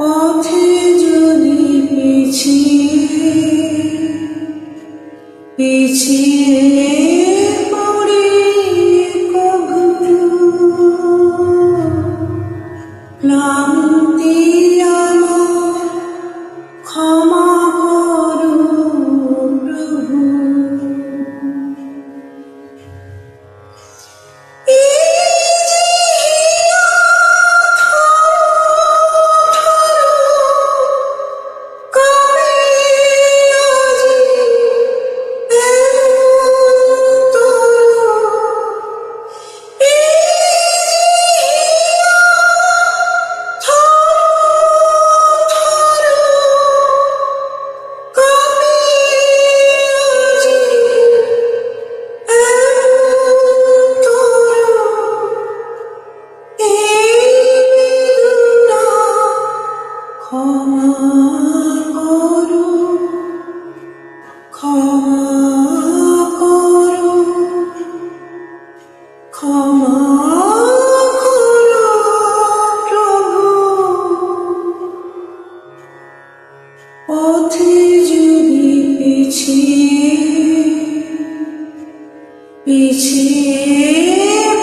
পথে যদি পিছিয়ে পিছিয়ে পথে যদি পিছিয়ে পিছিয়ে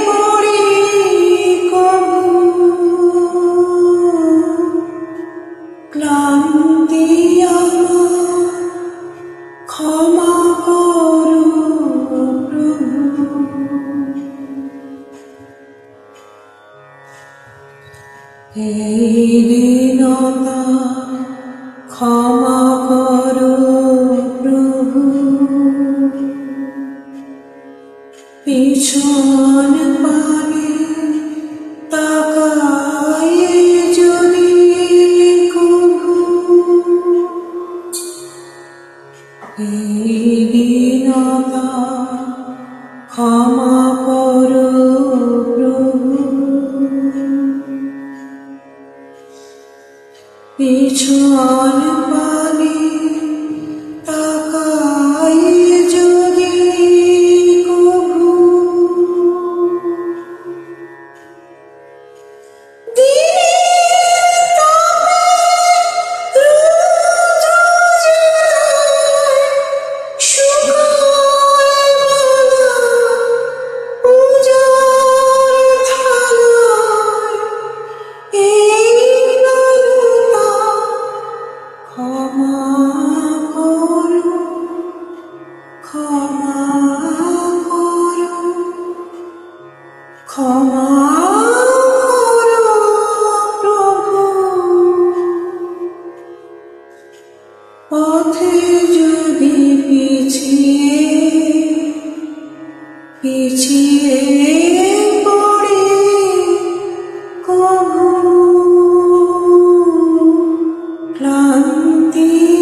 পড়ি ক্লান্তি আমার এই দীনতা ক্ষমা করো প্রভু পিছন পানে তাকাই যদি কভু এই দীনতা ক্ষমা পিছন পানে পথে যদি পিছিয়ে পিছিয়ে পড়ি কভু ক্লান্তি